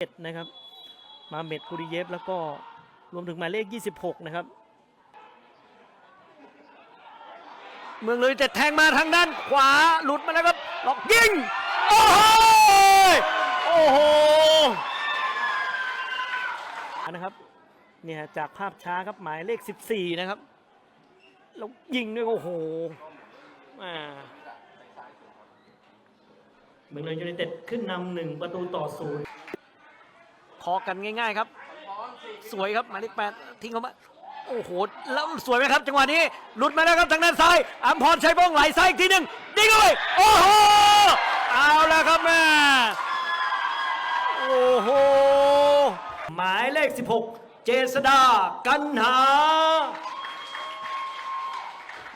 เอ็ดนะครับ มาเมดคูริเยฟแล้วก็รวมถึงหมายเลข 26 นะครับ เมืองเลยจะแทงมาทางด้านขวาหลุดมาแล้วครับหลอกยิง โอ้โหโอ้โหนะครับเนี่ยจากภาพช้าครับหมายเลข 14 นะครับแล้วยิงด้วยโอ้โหอ่าเมืองเลยยูไนเต็ดขึ้นนำหนึ่งประตูต่อศูนย์ พอกันง่าย ๆ ครับ สวยครับหมายเลขแปดทิ้งเข้ามาโอ้โหแล้วสวยไหมครับ จังหวะนี้หลุดมาแล้วครับทางด้านซ้ายอัมพรชัยบ้องไหลซ้ายอีกทีหนึ่งยิงเข้าไปโอ้โหเอาแล้วครับแม่โอ้โหหมายเลข 16 เจษดากันหา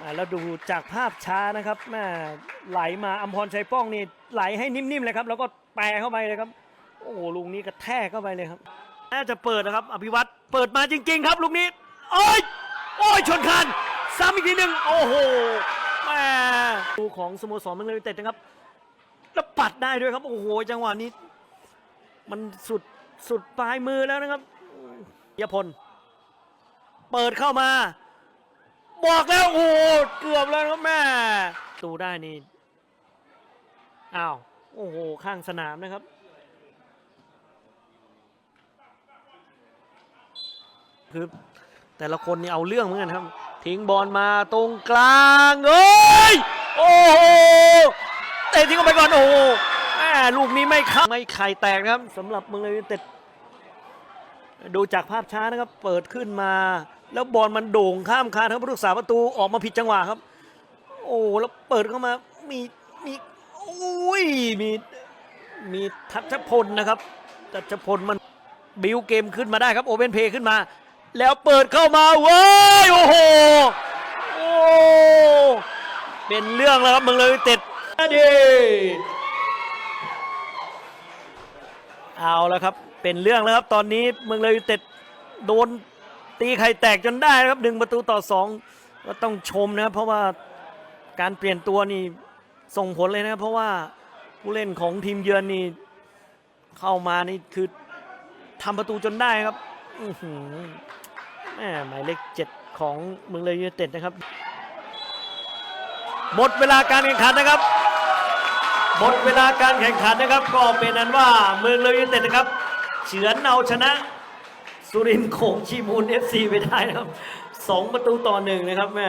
อ่าแล้วดูจากภาพช้านะครับแม่ไหลมาอัมพรชัยป้องนี่ไหลให้นิ่มๆเลยครับ แล้วก็แปรเข้าไปเลยครับ โอ้โหลูกนี้กระแทกเข้าไปเลยครับ น่าจะเปิดนะครับ อภิวัตรเปิดมาจริง ๆ ครับลูกนี้ โอ้ยโอ้ยชนคานซ้ำอีกทีหนึ่งโอ้โหแม่ดูของสโมสรเมืองเลยเต็ดนะครับแล้วปัดได้ด้วยครับโอ้โหจังหวะนี้ มันสุดสุดปลายมือแล้วนะครับยพลเปิดเข้ามา บอกแล้วโอ้โหเกือบแล้วครับแม่ตูได้นี่อ้าวโอ้โหข้างสนามนะครับ คือแต่ละคนนี่เอาเรื่องเหมือนกันครับ ทิ้งบอลมาตรงกลางเอ้ยโอ้โหเตะทิ้งเข้าไปก่อนโอ้โหแม่ลูกนี้ไม่เข้าไม่ไข่แตกนะครับสำหรับเมืองเลยเต็ดดูจากภาพช้านะครับ เปิดขึ้นมา แล้วบอลมันโด่งข้ามคานครับผู้รักษาประตูออกมาผิดจังหวะครับ โอ้แล้วเปิดเข้ามามีมีโอ้ยมีมีทัชพลนะครับทัชพลมันบิวเกมขึ้นมาได้ครับโอเ n นเพย์ขึ้นมา แล้วเปิดเข้ามาเว้ยโอ้โหโอ้เป็นเรื่องแล้วครับเมืองเลยเต็ดดีเอาแล้วครับเป็นเรื่องแล้วครับตอนนี้เมืองเลยเต็ดโดนตีไข่แตกจนได้นะครับหนึ่งประตูต่อสองก็ต้องชมนะครับเพราะว่าการเปลี่ยนตัวนี่ส่งผลเลยนะครับเพราะว่าผู้เล่นของทีมเยือนนี่เข้ามานี่คือทำประตูจนได้ครับ อือหือ หมายเลขเจ็ดของเมืองเลยยูไนเต็ดนะครับ หมดเวลาการแข่งขันนะครับ หมดเวลาการแข่งขันนะครับ ก็เป็นนั้นว่าเมืองเลยยูไนเต็ดนะครับ เฉือนเอาชนะสุรินทร์โขงชีมูลเอฟซีไปได้นะครับสองประตูต่อหนึ่งนะครับแม่